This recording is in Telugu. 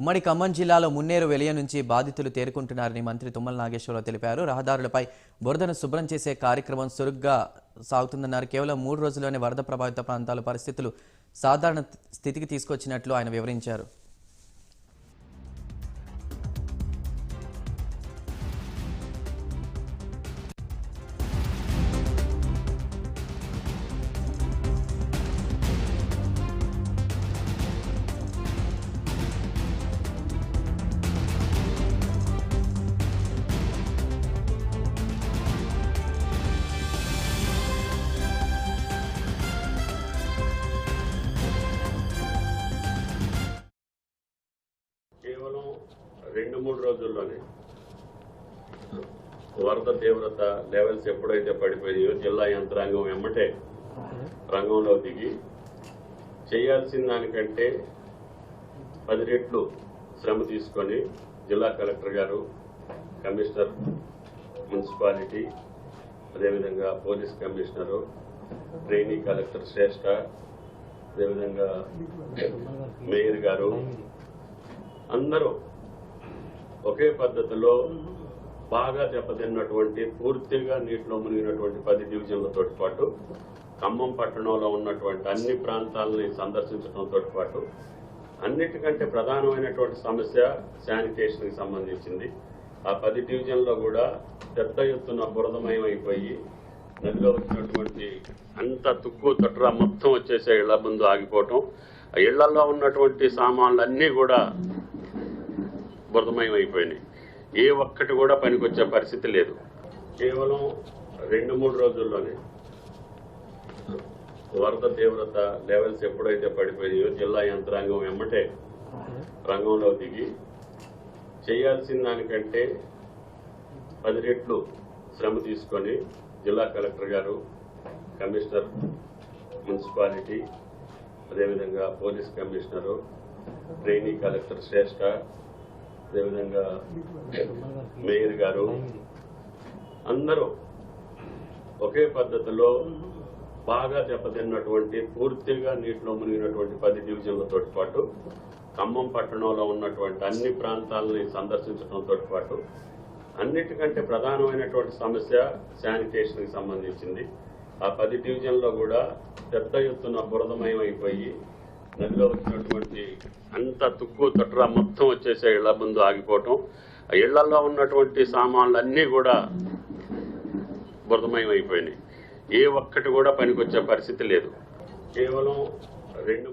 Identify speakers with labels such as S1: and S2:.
S1: ఉమ్మడి ఖమ్మం జిల్లాలో మున్నేరు వెలియ నుంచి బాధితులు తేరుకుంటున్నారని మంత్రి తుమ్మల నాగేశ్వరరావు తెలిపారు. రహదారులపై బురదను శుభ్రం చేసే కార్యక్రమం చురుగ్గా సాగుతుందన్నారు. కేవలం మూడు రోజుల్లోనే వరద ప్రభావిత ప్రాంతాల పరిస్థితులు సాధారణ స్థితికి తీసుకొచ్చినట్లు ఆయన వివరించారు.
S2: రెండు మూడు రోజుల్లోనే. వరద తీవ్రత లెవెల్స్ ఎప్పుడైతే పడిపోయాయో జిల్లా యంత్రాంగం వెమ్మటే రంగంలో దిగి చేయాల్సిన దానికంటే పది రెట్లు శ్రమ తీసుకొని జిల్లా కలెక్టర్ గారు కమిషనర్ మున్సిపాలిటీ అదేవిధంగా police commissioner trainee collector Shreshtha అదేవిధంగా మేయర్ గారు అందరూ ఒకే పద్ధతిలో బాగా దెబ్బతిన్నటువంటి పూర్తిగా నీటిలో మునిగినటువంటి పది డివిజన్లతో పాటు ఖమ్మం పట్టణంలో ఉన్నటువంటి అన్ని ప్రాంతాలని సందర్శించడంతో పాటు అన్నిటికంటే ప్రధానమైనటువంటి సమస్య శానిటేషన్కి సంబంధించింది. ఆ పది డివిజన్లో కూడా పెద్ద ఎత్తున బురదమయం అయిపోయి నదిలో వచ్చినటువంటి అంత తుక్కు తట్టురా మొత్తం వచ్చేసే ఇళ్ళ ముందు ఆగిపోవటం. ఆ ఇళ్ళలో ఉన్నటువంటి సామాన్లన్నీ కూడా బురదమయం అయిపోయినాయి ఏ ఒక్కటి కూడా పనికొచ్చే పరిస్థితి లేదు. కేవలం రెండు మూడు రోజుల్లోనే వరద తీవ్రత లెవెల్స్ ఎప్పుడైతే పడిపోయాయో జిల్లా యంత్రాంగం వెమ్మటే రంగంలో దిగి చేయాల్సిన దానికంటే పది రెట్లు శ్రమ తీసుకొని జిల్లా కలెక్టర్ గారు కమిషనర్ మున్సిపాలిటీ అదేవిధంగా police commissioner trainee collector Shreshtha అదేవిధంగా మేయర్ గారు అందరూ ఒకే పద్ధతిలో బాగా దెబ్బతిన్నటువంటి పూర్తిగా నీటిలో మునిగినటువంటి పది డివిజన్లతో పాటు ఖమ్మం పట్టణంలో ఉన్నటువంటి అన్ని ప్రాంతాలని సందర్శించడంతో పాటు అన్నిటికంటే ప్రధానమైనటువంటి సమస్య శానిటేషన్కి సంబంధించింది. ఆ పది డివిజన్లో కూడా పెద్ద ఎత్తున బురదమయం అయిపోయి నదిలో వచ్చినటువంటి అంత తుక్కు తొట్రా మొత్తం వచ్చేసే ఇళ్ళ ముందు ఆగిపోవటం. ఆ ఇళ్ళలో ఉన్నటువంటి సామాన్లన్నీ కూడా బురదమయం అయిపోయినాయి ఏ ఒక్కటి కూడా పనికొచ్చే పరిస్థితి లేదు. కేవలం రెండు